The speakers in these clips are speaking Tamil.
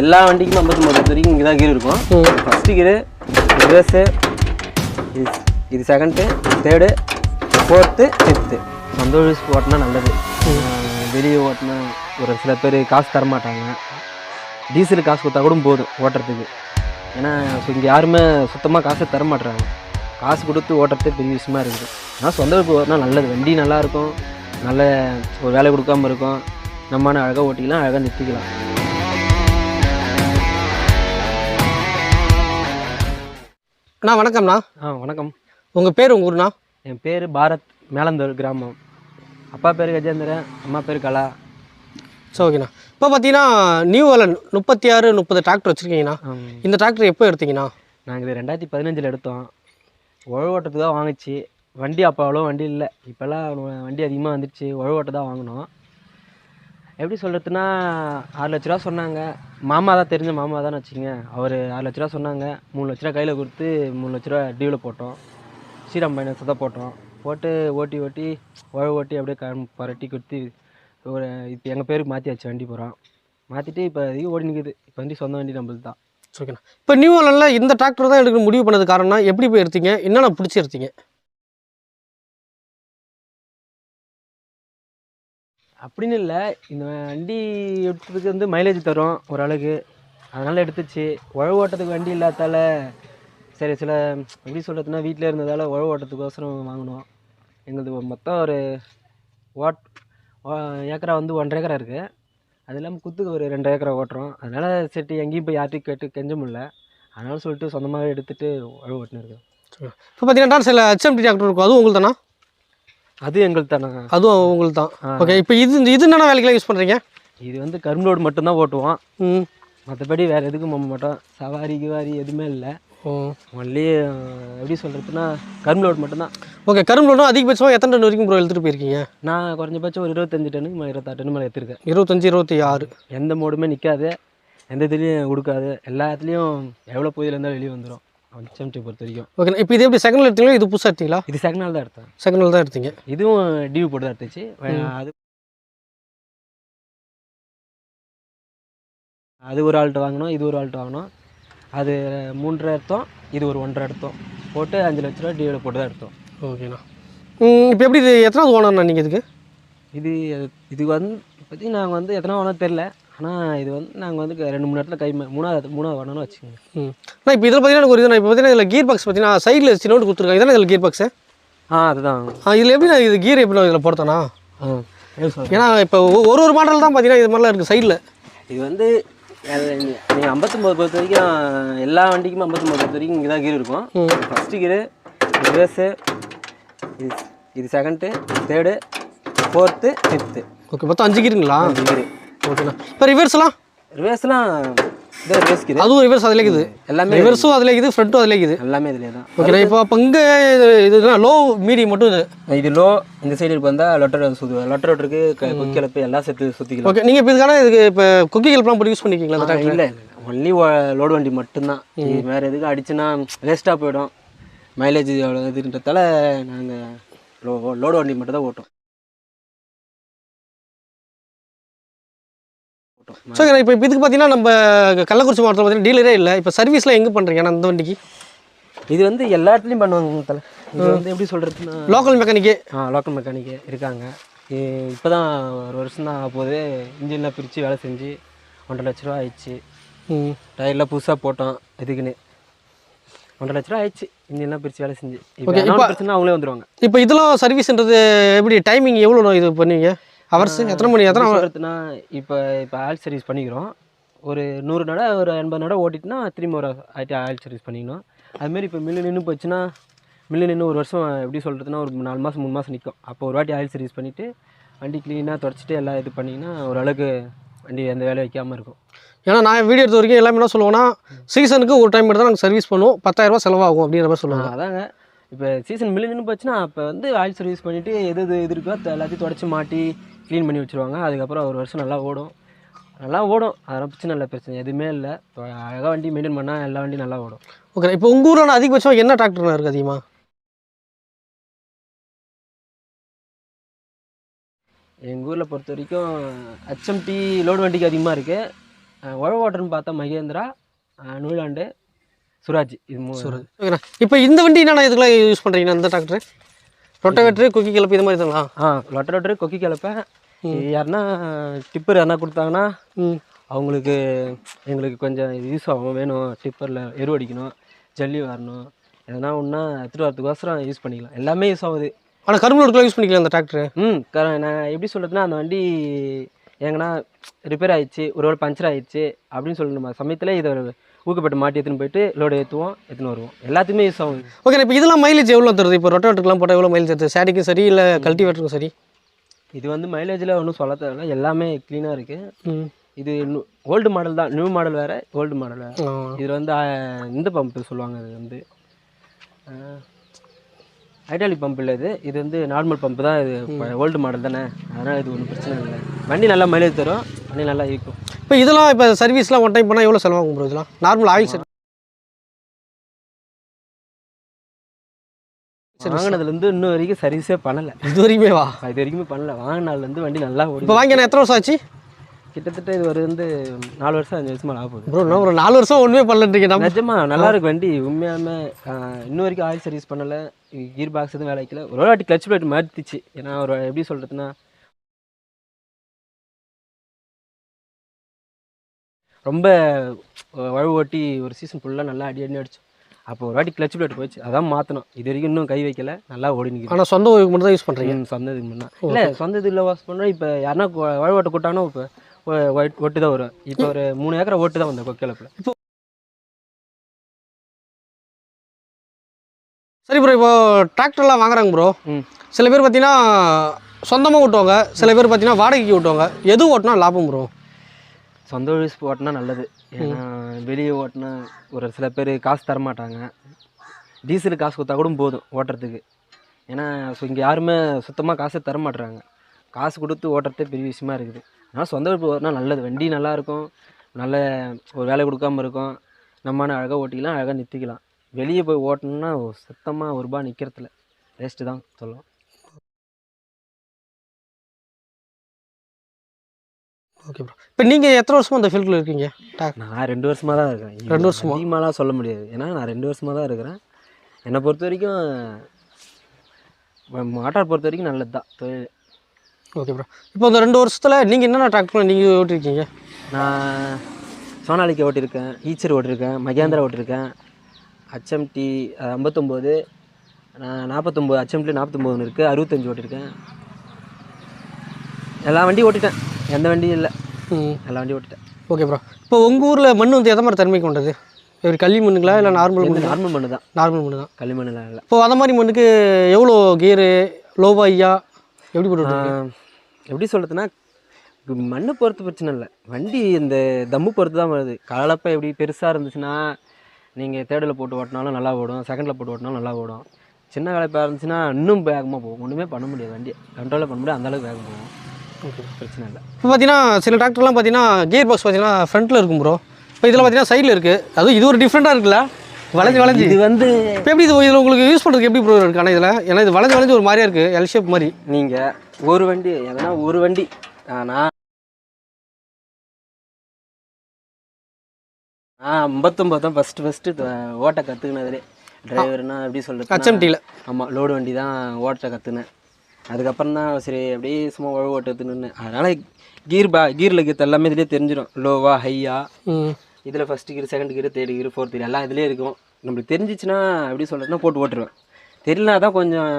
எல்லா வண்டிக்கும் ஐம்பத்தொம்பது வரைக்கும் இங்கே தான் கீர் இருக்கும். ஃபஸ்ட்டு கீரு ரிவர்ஸு இது இது செகண்டு தேர்டு ஃபோர்த்து ஃபிஃப்த்து சொந்த யூஸ் ஓட்டினா நல்லது. வெளியே ஓட்டினா ஒரு சில பேர் காசு தர மாட்டாங்க. டீசல் காசு கொடுத்தா கூட போதும் ஓட்டுறதுக்கு. ஏன்னா இப்போ இங்கே யாருமே சுத்தமாக காசு தர மாட்டுறாங்க காசு கொடுத்து ஓட்டுறது பெரிய விஷயமா இருக்குது. ஆனால் சொந்த வீட்டு ஓட்டினா நல்லது. வண்டி நல்லா இருக்கும். நல்ல ஒரு வேலை கொடுக்காம இருக்கும். நம்ம அழகாக ஓட்டிக்கலாம் அழகாக நிறுத்திக்கலாம். அண்ணா வணக்கம்ண்ணா. ஆ வணக்கம். உங்கள் பேர் உங்கள் ஊர்ண்ணா? என் பேர் பாரத் மேலந்தூர் கிராமம். அப்பா பேர் கஜேந்திரன் அம்மா பேர் கலா. சரி ஓகேண்ணா. இப்போ பார்த்தீங்கன்னா நியூ வலன் முப்பத்தி ஆறு முப்பது டிராக்டர் வச்சுருக்கீங்கண்ணா. இந்த டிராக்டர் எப்போ எடுத்தீங்கண்ணா? நாங்கள் இது ரெண்டாயிரத்தி பதினஞ்சில் எடுத்தோம். உழவு ஓட்டத்துக்கு தான் வாங்குச்சு. வண்டி அப்போ அவ்வளோ வண்டி இல்லை. இப்போல்லாம் வண்டி அதிகமாக வந்துடுச்சு உழவு ஓட்ட தான் வாங்கினோம். எப்படி சொல்கிறதுனா ஆறு லட்ச ரூபா சொன்னாங்க. மாமா தான் தெரிஞ்ச மாமா தான் வச்சுங்க அவர் ஆறு லட்ச ரூபா சொன்னாங்க. மூணு லட்ச ரூபா கையில் கொடுத்து மூணு லட்ச ரூபா டியூவில் போட்டோம். ஸ்ரீராம் பைனான்ஸ் தான் போட்டோம். போட்டு ஓட்டி ஓட்டி உழவு ஓட்டி அப்படியே க பரட்டி கொடுத்து ஒரு இப்போ எங்கள் பேருக்கு மாற்றியாச்சு வண்டி போகிறோம் மாற்றிட்டு இப்போ அதிகம் ஓடி நிற்குது இப்போ வண்டி சொந்த வண்டி நம்மளுக்கு தான். ஓகேண்ணா இப்போ நியூ வலனில் இந்த டிராக்டர் தான் எடுக்க முடிவு பண்ணது காரணம்னா எப்படி போய் எடுத்தீங்க? என்னென்ன பிடிச்சி எடுத்தீங்க? அப்படின்னு இல்லை. இந்த வண்டி எடுத்ததுக்கு வந்து மைலேஜ் தரும் ஓரளவுக்கு. அதனால் எடுத்துச்சு. உழவு ஓட்டத்துக்கு வண்டி இல்லாதால சரி சில எப்படி சொல்கிறதுனா வீட்டில் இருந்ததால் உழவு ஓட்டத்துக்கோசரம் வாங்கினோம். எங்களது மொத்தம் ஒரு ஓட் ஓ- ஏக்கரா வந்து ஒன்றரை ஏக்கரா இருக்குது அது இல்லாமல் குத்துக்கு ஒரு ரெண்டு ஏக்கரா ஓட்டுறோம். அதனால் சரி எங்கேயும் போய் யார்ட்டையும் கேட்டு கெஞ்ச முடில அதனால சொல்லிட்டு சொந்தமாகவே எடுத்துகிட்டு உழவு ஓட்டினு இருக்கோம். இப்போ பார்த்தீங்கன்னா சில ஹெச்எம்டி டிராக்டர் இருக்கும். அதுவும் உங்களுக்கு தானா அது எங்களுக்கு தானே அதுவும் உங்களுக்கு தான். ஓகே இப்போ இது இது என்னென்ன வேலைக்கெல்லாம் யூஸ் பண்ணுறீங்க இது வந்து கரும்பு லோடு மட்டும்தான் ஓட்டுவோம். ம். மற்றபடி வேறு எதுக்கும் போக மாட்டோம். சவாரி கிவாரி எதுவுமே இல்லை. ஒன்லி எப்படி சொல்கிறதுனா கரும்பு லோடு மட்டும்தான். ஓகே கரும்புலோடும் அதிகபட்சமாக எத்தனை டன் வரைக்கும் ப்ரோ எடுத்துகிட்டு போயிருக்கீங்க? நான் குறைஞ்சபட்சம் ஒரு இருபத்தஞ்சு மேலே இருபத்தாறு டன் மேலே எடுத்திருக்கேன் இருபத்தஞ்சி இருபத்தி ஆறு. எந்த மோடுமே நிற்காது எந்த இதுலேயும் கொடுக்காது எல்லா இதுலேயும் எவ்வளோ பொதியில் இருந்தாலும் வெளியே வந்துடும் செம்டி பொறுத்த வரைக்கும். ஓகே இப்போ இது எப்படி செகண்ட் எடுத்தீங்களா? இது புதுசாக எடுத்தீங்களா? இது செகண்ட் நாள் தான் எடுத்தேன். செகண்ட் தான் எடுத்தீங்க. இதுவும் டிவி போட்டு தான் எடுத்துச்சு. அது அது ஒரு ஆள்கிட்ட வாங்கினோம் இது ஒரு ஆள்கிட்ட வாங்கினோம். அது மூன்றரை எடுத்தோம் இது ஒரு ஒன்றரை எடுத்தோம். போட்டு அஞ்சு லட்ச ரூபா டிவியில் போட்டு தான் எடுத்தோம். ஓகேண்ணா இப்போ எப்படி இது எத்தனாவது ஓனர்ண்ணா நீங்கள் இதுக்கு? இது இது வந்து இப்போதைக்கு நாங்கள் வந்து எத்தனை வேணாலும் தெரில ஆனால் இது வந்து நாங்கள் வந்து ரெண்டு மூணு இடத்துல கை மூணாவது மூணாவது வேணும்னு வச்சுக்கோங்க. ம். நான் இப்போ இதில் பார்த்தீங்கன்னா எனக்கு ஒரு இது நான் இப்போ பார்த்தீங்கன்னா இதில் கீர் பாக்ஸ் பார்த்தீங்கன்னா சைடில் சின்னோட்டு கொடுத்துருக்காங்க. இதானே இதில் கீர் பாக்ஸு ஆ அதுதான். ஆ இதில் எப்படி நான் இது கீர் எப்படி நான் இதில் சொல்றேன்? ஏன்னா இப்போ ஒரு ஒரு மாடல் தான் பார்த்தீங்கன்னா இது மாதிரிலாம் இருக்குது சைடில் இது வந்து நீங்கள் ஐம்பத்தொம்போது பொறுத்த வரைக்கும் எல்லா வண்டிக்குமே ஐம்பத்தொம்போது பொறுத்த வரைக்கும் இங்கே தான் கீர் இருக்கும். ஃபஸ்ட்டு கீரு ரிவர்ஸு இது இது second third fourth fifth okay மொத்தம் அஞ்சு கீருங்களா அஞ்சு கீரு ஓகேண்ணா. இப்போ ரிவர்ஸ்லாம் ரிவர்ஸ்லாம் இதே ரிவர்ஸ் கீரு அதுவும் ரிவர்ஸ் அதில் இருக்குது. எல்லாமே ரிவர்ஸும் அதில் இருக்குது ஃப்ரண்ட்டும் அதில் இருக்குது. எல்லாமே இதிலே தான். ஓகேண்ணா இப்போ அப்போ இங்கே இதுதான் லோ மீடியம் மட்டும் இது? இது லோ இந்த சைடு இப்போ வந்தால் லொட்டர் சுற்று லொட்டர் ரோட்டருக்கு கொக்கிழப்பு எல்லாம் சேர்த்து சுற்றிக்கலாம் ஓகே நீங்கள் இப்போ இதுக்கான இதுக்கு இப்போ குக்கி ஹெல்ப்லாம் போட்டு யூஸ் பண்ணிக்கிங்களா அந்த இல்லை ஒன்லி லோடு வண்டி மட்டும்தான். வேறு எதுக்கு அடிச்சுன்னா வேஸ்ட்டாக போயிடும். மைலேஜ் அவ்வளோ இதுன்றதால நாங்கள் லோ லோடு வண்டி மட்டும் தான் ஓட்டும் ஸோ இப்போ இதுக்கு பார்த்தீங்கன்னா நம்ம கள்ளக்குறிச்சி மாவட்டத்தில் பார்த்தீங்கன்னா டீலரே இல்லை. இப்போ சர்வீஸ்லாம் எங்கே பண்ணுறீங்க அந்த வண்டிக்கு? இது வந்து எல்லா இடத்துலையும் பண்ணுவாங்க தலை. இது வந்து எப்படி சொல்கிறதுன்னா லோக்கல் மெக்கானிக்கே ஆ லோக்கல் மெக்கானிக்கு இருக்காங்க. இப்போ தான் ஒரு வருஷம் தான் ஆகும்போது இன்ஜின்லாம் பிரித்து வேலை செஞ்சு ஒன்றரை லட்ச ரூபா ஆயிடுச்சு. டயர்லாம் புதுசாக போட்டோம் இதுக்குன்னு. ஒன்றரை லட்ச ரூபா ஆயிடுச்சு. இன்ஜின்லாம் பிரித்து வேலை செஞ்சு. இப்போ பிரச்சனை அவங்களே வந்துருவாங்க. இப்போ இதெல்லாம் சர்வீஸ்ன்றது எப்படி டைமிங் எவ்வளோ இது பண்ணுவீங்க? ஹவர்ஸ் எத்தனை மணி எத்தனை? சொல்கிறதுனா இப்போ இப்போ ஆயில் சர்வீஸ் பண்ணிக்கிறோம். ஒரு நூறு நட ஒரு எண்பது நட ஓட்டிட்டுனா திரும்பி ஒரு ஆயிட்டு ஆயில் சர்வீஸ் பண்ணிக்கணும். அதுமாரி இப்போ மில்லு நின்று போச்சுன்னா மில்லு நின்று ஒரு வருஷம் எப்படி சொல்கிறதுனா ஒரு நாலு மாதம் மூணு மாதம் நிற்கும் அப்போ ஒரு வாட்டி ஆயில் சர்வீஸ் பண்ணிவிட்டு வண்டி க்ளீனாக தொடச்சிட்டு எல்லாம் இது பண்ணிங்கன்னா ஓரளவுக்கு வண்டி எந்த வேலையும் வைக்காமல் இருக்கும். ஏன்னா நான் வீடியோ எடுத்த வரைக்கும் எல்லாமே என்ன சொல்லுவோம்னா சீசனுக்கு ஒரு டைம் தான் நாங்கள் சர்வீஸ் பண்ணுவோம். பத்தாயிரரூபா செலவாகும் அப்படின்ற மாதிரி சொல்லுவாங்க. ஆ, அதாங்க. இப்போ சீசன் மில்லு நின்று போச்சுன்னா அப்போ வந்து ஆயில் சர்வீஸ் பண்ணிவிட்டு எது எது இது இருக்கோ எல்லாத்தையும் தொடச்சி மாட்டி க்ளீன் பண்ணி வச்சுருவாங்க. அதுக்கப்புறம் ஒரு வருஷம் நல்லா ஓடும். நல்லா ஓடும். அதெல்லாம் பிரச்சனை இல்லை பிரச்சனை. எதுவுமே இல்லை. இப்போ அழகாக வண்டி மெயின்டைன் பண்ணால் எல்லா வண்டியும் நல்லா ஓடும். ஓகே இப்போ உங்கள் ஊரில் அதிகபட்சம் என்ன டிராக்டர் இருக்குது அதிகமாக எங்கள் ஊரில் பொறுத்த வரைக்கும் ஹச்எம்டி லோடு வண்டிக்கு அதிகமாக இருக்குது உழவு ஓட்டுறன்னு பார்த்தா மகேந்திரா நூலாண்டு சுராஜ். இது மூணு. சூரஜ். ஓகேண்ணா இப்போ இந்த வண்டி என்னண்ணா இதுக்கெல்லாம் யூஸ் பண்ணுறீங்கண்ணா இந்த டிராக்டர் ரொட்டவேட்டரு குக்கி கிளப்பு இது மாதிரி தாங்களா? ஆ லொட்டர் கொக்கி கிளப்பேன் யாருன்னா டிப்பர் யாருன்னா கொடுத்தாங்கன்னா ம். அவங்களுக்கு எங்களுக்கு கொஞ்சம் யூஸ் ஆகும். வேணும். டிப்பரில் எரு அடிக்கணும். ஜல்லி வரணும். எதனா ஒன்றா எடுத்துகிட்டு வரதுக்கோசரம் யூஸ் பண்ணிக்கலாம். எல்லாமே யூஸ் ஆகுது. ஆனால் கரும்பு லோடுக்குலாம் யூஸ் பண்ணிக்கலாம் அந்த டிராக்டர் ம். க நான் எப்படி சொல்கிறதுனா அந்த வண்டி எங்கன்னா ரிப்பேர் ஆயிடுச்சு. ஒரு வேளை பஞ்சர் ஆயிடுச்சு. அப்படின்னு சொல்லணும். சமயத்தில் இதை ஊக்கப்பட்டு மாட்டி எடுத்துன்னு போயிட்டு லோடு ஏற்றுவோம் எடுத்துன்னு வருவோம். எல்லாத்துக்குமே யூஸ் ஆகும் ஓகே இப்போ இதெல்லாம் மைலேஜ் எவ்வளோ தருது? இப்போ ரொட்டவேட்டருக்குலாம் போட்டால் எவ்வளோ மைலேஜ் தருது? சேடிக்கும் சரி இல்லை கல்டிவேட்டருக்கும் சரி? இது வந்து மைலேஜில் ஒன்றும் சொல்ல தேவையில்ல எல்லாமே க்ளீனாக இருக்குது இது ஓல்டு மாடல் தான். நியூ மாடல் வேறு ஓல்டு மாடல் வேறு. இதில் வந்து இந்த பம்பு சொல்லுவாங்க அது வந்து. ஹைட்ராலிக் பம்ப் இல்லை இது. இது வந்து நார்மல் பம்பு தான். இது ஓல்டு மாடல் தானே. அதனால் இது ஒன்றும் பிரச்சனை இல்லை. வண்டி நல்லா மைலேஜ் தரும். வண்டி நல்லா இருக்கும் இப்போ இதெல்லாம் இப்போ சர்வீஸ்லாம் ஒன் டைம் பண்ணால் எவ்வளோ செலவாகும் ப்ரோ இதெல்லாம்? நார்மல் ஆயில் சர்வீஸ் வாங்கினதுலேருந்து இன்னும் வரைக்கும் சர்வீஸே பண்ணலை. இது வரைக்குமே வா. இது வரைக்குமே பண்ணல. வாங்கினாலேருந்து வண்டி நல்லா ஓடி இப்போ வாங்கி நான் எத்தனை வருஷம் ஆச்சு? கிட்டத்தட்ட இது ஒரு வந்து நாலு வருஷம் அஞ்சு வருஷமா ஆக போகுது. ப்ரோ ஒரு நாலு வருஷம் ஒன்றுமே பண்ணலன்றீங்க. நிஜமா நல்லா இருக்கு வண்டி. உண்மையாலுமே ஆஹ், இன்ன வரைக்கும் ஆயில் சர்வீஸ் பண்ணல. கீர் பாக்ஸ் எதுவும் வேலை வைக்கல. ஒரு வாட்டி கிளச் பிளேட் மாற்றிச்சு ஏன்னா ஒரு எப்படி சொல்றதுன்னா ரொம்ப வழு ஓட்டி ஒரு சீசன் ஃபுல்லாக நல்லா அடி அடி அடிச்சோம். அப்போ ஒரு வாட்டி கிளச் பிளேட் போச்சு அதான் மாற்றணும் இது வரைக்கும் இன்னும் கை வைக்கல நல்லா ஓடி நிற்கிறேன் ஆனால் சொந்த ஊருக்கு மட்டும் தான் யூஸ் பண்ணுறீங்க சொந்த இதுக்கு முன்னா இல்லை சொந்த இதில் வாஷ் பண்ணோம் இப்போ யாருன்னா வழு ஓட்ட கூட்டாங்கன்னா இப்போ ஒட்டு தான் வரும் இப்போ ஒரு மூணு ஏக்கரை ஓட்டு தான் வந்தேன் கொக்கிழப்பில் சரி ப்ரோ இப்போ டிராக்டர்லாம் வாங்குறாங்க ப்ரோ சில பேர் பார்த்தீங்கன்னா சொந்தமாக ஓட்டுவாங்க. சில பேர் பார்த்தீங்கன்னா வாடகைக்கு ஓட்டுவாங்க. எது ஓட்டினா லாபம் ப்ரோ சொந்த யூஸ் ஓட்டினா நல்லது. ஏன்னா வெளியே ஓட்டினா ஒரு சில பேர் காசு தரமாட்டாங்க. டீசல் காசு கொடுத்தா கூட போதும் ஓட்டுறதுக்கு. ஏன்னா ஸோ இங்கே யாருமே சுத்தமாக காசே தர மாட்டுறாங்க காசு கொடுத்து ஓட்டுறதே பெரிய விஷயமா இருக்குது. ஆனால் சொந்த வீட்டு ஓட்டினா நல்லது. வண்டி நல்லா இருக்கும். நல்ல ஒரு வேலை கொடுக்காம இருக்கும். நம்மான அழகாக ஓட்டிக்கலாம் அழகாக நிறுத்திக்கலாம். வெளியே போய் ஓட்டணும்னா சுத்தமாக ஒரு ரூபா நிற்கிறதில்ல வேஸ்ட்டு தான் சொல்லலாம் ஓகே ப்ரோ இப்போ நீங்கள் எத்தனை வருஷமா அந்த ஃபீல்டில் இருக்கீங்க? நான் ரெண்டு வருஷமாக தான் இருக்கேன். ரெண்டு வருஷமா? அதிகமாலாம் சொல்ல முடியாது. ஏன்னா நான் ரெண்டு வருஷமாக தான் இருக்கிறேன். என்னை பொறுத்த வரைக்கும் மாட்டார் பொறுத்த வரைக்கும் நல்லது தான். தொழில். ஓகே ப்ரோ இப்போ இந்த ரெண்டு வருஷத்தில் நீங்கள் என்னென்ன டிராக்டர் நீங்கள் ஓட்டிருக்கீங்க? நான் சோனாலிக்கு ஓட்டியிருக்கேன் ஈச்சர் ஓட்டியிருக்கேன் மகேந்திரா ஓட்டியிருக்கேன் ஹச்எம்டி ஐம்பத்தொம்போது நான் நாற்பத்தொம்போது ஹச்எம்டி நாற்பத்தொம்போதுன்னு இருக்குது அறுபத்தஞ்சு ஓட்டியிருக்கேன் எல்லா வண்டியும் ஓட்டிட்டேன். எந்த வண்டியும் இல்லை. எல்லா வண்டியும் ஓட்டிட்டேன். ஓகே ப்ரோ இப்போ உங்கள் ஊரில் மண் வந்து எந்த மாதிரி தன்மை கொண்டது? ஒரு களி மண்ணுங்களா இல்லை நார்மல் மண்ணு நார்மல் மண்ணு தான் நார்மல் மண்ணு தான் களிமண்ணுலாம் இல்லை. இப்போ அந்த மாதிரி மண்ணுக்கு எவ்வளோ கியரு லோவா ஐயா? எப்படி போட்டு எப்படி சொல்கிறதுனா மண்ணை பொறுத்து பிரச்சனை இல்லை. வண்டி இந்த தம்மு பொறுத்து தான் வருது. கலப்பை எப்படி பெருசாக இருந்துச்சுன்னா நீங்கள் தேர்டில் போட்டு ஓட்டினாலும் நல்லா ஓடும். செகண்டில் போட்டு ஓட்டினாலும் நல்லா ஓடும். சின்ன கலப்பாக இருந்துச்சுன்னா இன்னும் வேகமாக போகும். ஒன்றுமே பண்ண முடியாது வண்டியை. கண்ட்ரோலே பண்ண முடியாது அந்தளவுக்கு வேகம் போகும். ஓகே பிரச்சனை இல்லை. இப்போ பார்த்தீங்கன்னா சில டிராக்டர்லாம் பார்த்தீங்கன்னா கியர் பாக்ஸ் பார்த்தீங்கன்னா ஃப்ரண்ட்டில் இருக்கும் ப்ரோ இப்போ இதில் பார்த்தீங்கன்னா சைடில் இருக்குது அதுவும் இது ஒரு டிஃப்ரெண்ட்டாக இருக்குல்ல? வளைஞ்சு வளைஞ்சு. இது வந்து இப்போ எப்படி இது இதில் உங்களுக்கு யூஸ் பண்ணுறதுக்கு எப்படி ப்ரோ இருக்கு? ஆனால் இதில் ஏன்னா இது வளைஞ்சு வளைஞ்சு ஒரு மாதிரியா இருக்குது எல் ஷேப் மாதிரி. நீங்கள் ஒரு வண்டி எதனா ஒரு வண்டி. நான் ஆ ஐம்பத்தொம்பது தான் ஃபஸ்ட்டு ஃபஸ்ட்டு ஓட்ட கற்றுக்கினதுலே டிரைவர்னா எப்படி சொல்கிறது ஹச்எம்டியில் ஆமாம் லோடு வண்டி தான் ஓட்ட கற்றுனேன் அதுக்கப்புறம் தான் சரி அப்படியே சும்மா உழவு ஓட்டுறதுன்னு அதனால் கீர் பா கீரில் இருக்கிறது எல்லாமே இதுலேயே தெரிஞ்சிடும். லோவா ஹையா இதில் first gear second gear third gear fourth gear எல்லாம் இதுலேயே இருக்கும். நம்மளுக்கு தெரிஞ்சிச்சுன்னா எப்படி சொல்கிறதுனா போட்டு ஓட்டுருவேன். தெரியலனா தான் கொஞ்சம்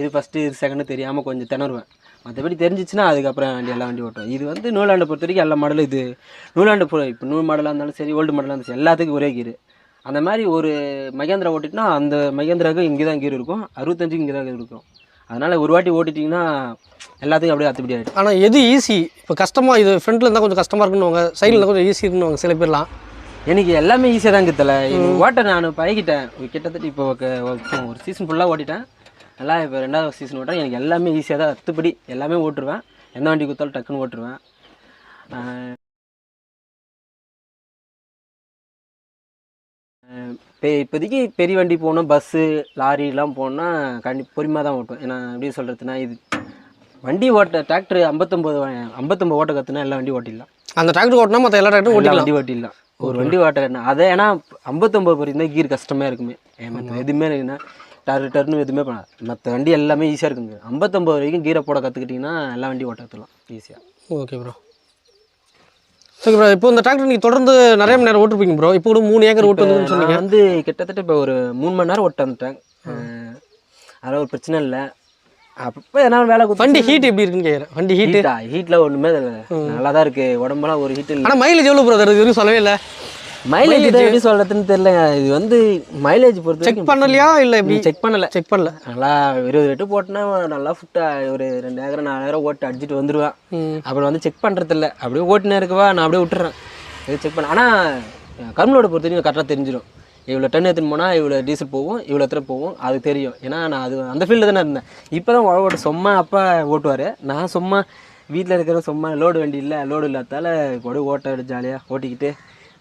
இது ஃபஸ்ட்டு இது செகண்டு தெரியாமல் கொஞ்சம் திணறுவேன். மற்றபடி தெரிஞ்சிச்சுன்னா அதுக்கப்புறம் வண்டி எல்லா வண்டி ஓட்டுவேன். இது வந்து நூலாண்டை பொறுத்த வரைக்கும் எல்லா மாடலும் இது. நூலாண்டு பொ இப்போ நூல் மாடலாக இருந்தாலும் சரி ஓல்டு மாடலாக இருந்தாலும் சரி எல்லாத்துக்கும் ஒரே கீர் அந்த மாதிரி ஒரு மகேந்திரா ஓட்டிட்டுனா அந்த மகேந்திராவுக்கு இங்கே தான் கீர் இருக்கும். அறுபத்தஞ்சுக்கு இங்கே தான் கீர் இருக்கும். அதனால் ஒரு வாட்டி ஓட்டிட்டிங்கன்னா எல்லாத்துக்கும் அப்படியே அத்துப்படி ஆகிடும் ஆனால் எது ஈஸி இப்போ கஷ்டமாக இது ஃப்ரண்ட்டில் இருந்தால் கொஞ்சம் கஷ்டமாக இருக்குன்னு சைடில் இருந்தால் கொஞ்சம் ஈஸி இருக்குன்னு சில பேர்லாம். எனக்கு எல்லாமே ஈஸியாக தான் கித்தல ஓட்ட நான் பழகிட்டேன். கிட்டத்தட்ட இப்போ ஒரு- ஒரு சீசன் ஃபுல்லாக ஓட்டிட்டேன். நல்லா இப்போ ரெண்டாவது சீசன் ஓட்டேன். எனக்கு எல்லாமே ஈஸியாக தான் அத்துப்படி எல்லாமே ஓட்டுருவேன். எந்த வண்டி கொடுத்தாலும் டக்குன்னு ஓட்டுருவேன். இப்போதைக்கு பெரிய வண்டி போகணும் பஸ்ஸு லாரிலாம் போகணுன்னா கண்டி பொறுமையாக தான் ஓட்டுவேன் ஏன்னா எப்படி சொல்கிறதுனா இது வண்டி ஓட்ட டிராக்டர் ஐம்பத்தொம்பது ஐம்பத்தொம்பது ஓட்ட கற்றுனா எல்லா வண்டி ஓட்டிடலாம். அந்த டிராக்டர் ஓட்டினா மற்ற எல்லா டிராக்டரும் எல்லா ஓட்டிக்கலாம். வண்டி ஓட்டிடலாம். ஒரு வண்டி ஓட்ட அதை ஏன்னா ஐம்பத்தொம்பது வரைக்கும் தான் கீர் கஷ்டமாக இருக்குமே. மற்ற எதுவுமே இல்லைன்னா டரு டர்னு எதுவுமே பண்ணாது மற்ற வண்டி எல்லாமே ஈஸியாக இருக்குங்க. ஐம்பத்தொம்பது வரைக்கும் கீரை போட கற்றுக்கிட்டிங்கன்னா எல்லா வண்டி ஓட்ட கற்றுலாம் ஈஸியாக ஓகே ப்ரோ ஓகே ப்ரோ இப்போ இந்த டிராக்டர் நீங்கள் தொடர்ந்து நிறைய மணி நேரம் ஓட்டிருப்பீங்க ப்ரோ இப்போ கூட மூணு ஏக்கர் ஓட்டு வந்து சொன்னீங்க. வந்து கிட்டத்தட்ட இப்போ ஒரு மூணு மணி நேரம் ஓட்ட வந்துட்டேன் அதெல்லாம் ஒரு பிரச்சனை இல்லை. அப்பப்போ எதனா வேலை வண்டி ஹீட் எப்படி இருக்குன்னு கேட்குறேன் வண்டி ஹீட் ஹீட்டா ஹீட்டில் ஒன்றுமே நல்லா தான் இருக்குது உடம்பெல்லாம் ஒரு ஹீட் இல்லை. ஆனால் மைலேஜ் எவ்வளோ ப்ரோ தருது சொல்லவே இல்லை. மைலேஜ் எப்படி சொல்கிறதுன்னு தெரியல இது வந்து மைலேஜ் பொறுத்த செக் பண்ணலையா? இல்லை எப்படி? செக் பண்ணலை. செக் பண்ணல. நல்லா இருபது லிட்டர் போட்டுனா நல்லா ஃபுட்டாக ஒரு ரெண்டாயிரம் நாலாயிரம் ஓட்டு அடிச்சுட்டு வந்துடுவேன் அப்புறம் வந்து செக் பண்ணுறதில்ல அப்படியே ஓட்டுனே இருக்கவா நான் அப்படியே விட்டுறேன். இது செக் பண்ண ஆனால் கருமலோட பொறுத்த வரைக்கும் கரெக்டாக தெரிஞ்சிடும் இவ்வளோ டன் எடுத்துன்னு போனால் இவ்வளோ டீசல் போகும் இவ்வளோ எத்தனை போகும் அது தெரியும். ஏன்னா நான் அது அந்த ஃபீல்டில் தானே இருந்தேன். இப்போ தான் ஓட்ட சும்மா அப்பா ஓட்டுவார். நான் சும்மா வீட்டில் இருக்கிற சும்மா லோடு வண்டி இல்லை லோடு இல்லாதால கூட ஓட்ட ஜாலியாக ஓட்டிக்கிட்டு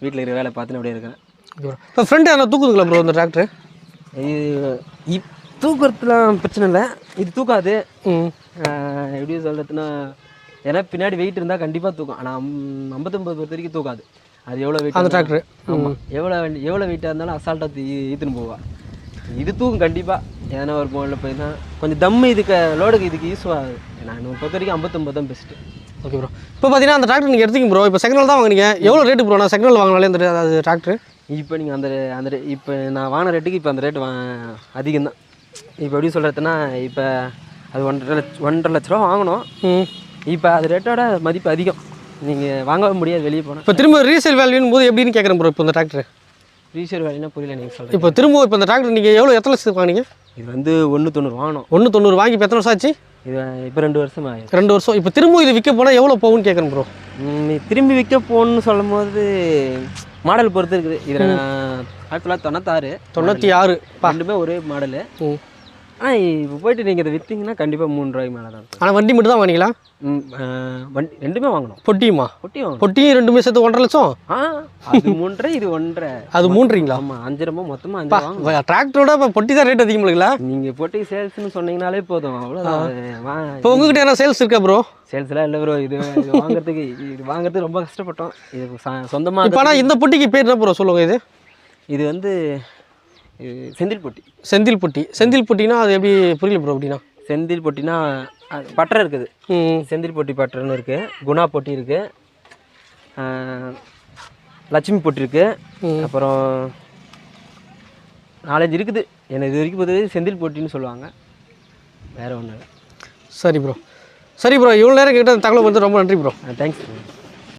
வீட்டில் இருக்கிற வேலை பார்த்துன்னு அப்படியே இருக்கிறேன் இப்போ ஃப்ரெண்டு என்ன தூக்குதுங்களா ப்ரோ இந்த டிராக்டர் இது இப் தூக்குறதுலாம் பிரச்சனை இல்லை. இது தூக்காது. எப்படி சொல்கிறதுனா ஏன்னா பின்னாடி வெயிட் இருந்தால் கண்டிப்பாக தூக்கும். ஆனால் ஐம்பத்தொம்பது பொறுத்த வரைக்கும் தூக்காது. அது எவ்வளோ வெயிட் அந்த டிராக்டர் ஆமாம் எவ்வளோ வண்டி எவ்வளோ வெயிட்டாக இருந்தாலும் அசால்ட்டாக ஈத்துன்னு போவா. இது தூக்கும் கண்டிப்பாக ஏன்னா ஒரு போனில் போயின்னா கொஞ்சம் தம்மு இதுக்கு லோடுக்கு இதுக்கு யூஸ் ஆகுது. நான் பொறுத்த வரைக்கும் ஐம்பத்தொம்பது தான் பெஸ்ட்டு ஓகே ப்ரோ இப்போ பார்த்தீங்கன்னா அந்த டிராக்டர் நீங்கள் எடுத்தீங்க ப்ரோ இப்போ செகண்ட் தான் வாங்குனீங்க. எவ்வளோ ரேட்டு ப்ரோ நான் செகண்ட் வாங்கினாலே அந்த அது டிராக்டர் இப்போ நீங்கள் அந்த அந்த இப்போ நான் வாங்கின ரேட்டுக்கு இப்போ அந்த ரேட்டு வா அதிகம் தான். இப்போ எப்படி சொல்கிறதுனா இப்போ அது ஒன்றரை லட்ச ஒன்றரை லட்ச ரூபா வாங்கினோம். இப்போ அது ரேட்டோட மதிப்பு அதிகம். நீங்கள் வாங்கவே முடியாது வெளியே போனால் இப்போ திரும்ப ரீசேல் வேல்யூன்னு போது எப்படின்னு கேட்குறேன் ப்ரோ இப்போ இந்த டிராக்டர் ரீசேர் வேலைன்னா புரியல நீங்கள் சொல்கிறீங்க இப்போ திரும்ப இப்போ இந்த டிராக்டர் நீங்கள் எவ்வளோ எத்தனை லட்சத்துக்கு வாங்கினீங்க? இது வந்து ஒன்று தொண்ணூறு வாங்கினோம். ஒன்று தொண்ணூறு வாங்கி இப்போ எத்தனை வருஷம் ஆச்சு? இது இப்போ ரெண்டு வருஷம் ஆயிடுச்சு ரெண்டு வருஷம். இப்போ திரும்ப இது விற்க போனால் எவ்வளோ போகும்னு கேட்குறேன் ப்ரோ நீ திரும்பி விற்க போகணுன்னு சொல்லும் போது மாடல் பொறுத்து இருக்குது. இதில் ஆயிரத்தி தொள்ளாயிரத்தி தொண்ணூத்தாறு. தொண்ணூற்றி ஆறு. ரெண்டுமே ஒரே மாடலு. ஆனால் இப்போ போயிட்டு நீங்கள் இதை விற்றீங்கன்னா கண்டிப்பாக மூணு ரூபாய்க்கு மேலே தான் இருக்கும். ஆனால் வண்டி மட்டும் தான் வாங்கினீங்களா? ம், ஆ, வண்டி ரெண்டுமே வாங்கணும் பொட்டியுமா? பொட்டி வாங்கணும் பொட்டியும் ரெண்டுமே சேர்த்து ஒன்றரை லட்சம்? ஆ அது மூன்றரை இது ஒன்றரை. அது மூன்றீங்களா ஆமாம் அஞ்சு ரூபா மொத்தமாக அஞ்சு வாங்கணும் டிராக்டரோட இப்போ பொட்டி தான் ரேட் அதிகம் இல்லைங்களா? நீங்கள் பொட்டி சேல்ஸ்னு சொன்னீங்கனாலே போதும். அவ்வளோதான் வா இப்போ உங்ககிட்ட என்ன சேல்ஸ் இருக்கா ப்ரோ சேல்ஸ்லாம் இல்லை ப்ரோ இது இது வாங்குறதுக்கு இது வாங்குறதுக்கு ரொம்ப கஷ்டப்பட்டோம். இது ச- சொந்தமா இப்போ ஆனால் இந்த பொட்டிக்கு பேர் என்ன ப்ரோ சொல்லுங்க இது. இது வந்து இது செந்தில் பொட்டி செந்தில் பொட்டி செந்தில் பொட்டினா அது எப்படி புரியல ப்ரோ அப்படின்னா? செந்தில் பொட்டினா அது பட்டறை இருக்குது. செந்தில் பொட்டி பட்டறைன்னு இருக்குது குணா பொட்டி இருக்குது லட்சுமி பொட்டி இருக்குது அப்புறம் நாலஞ்சு இருக்குது. எனக்கு இது வரைக்கும் பொறுத்தவரை செந்தில் பொட்டின்னு சொல்லுவாங்க. வேறு ஒன்றும் இல்லை. சரி ப்ரோ சரி ப்ரோ இவ்வளோ நேரம் கிட்ட தகவல் வந்து ரொம்ப நன்றி ப்ரோ தேங்க்ஸ்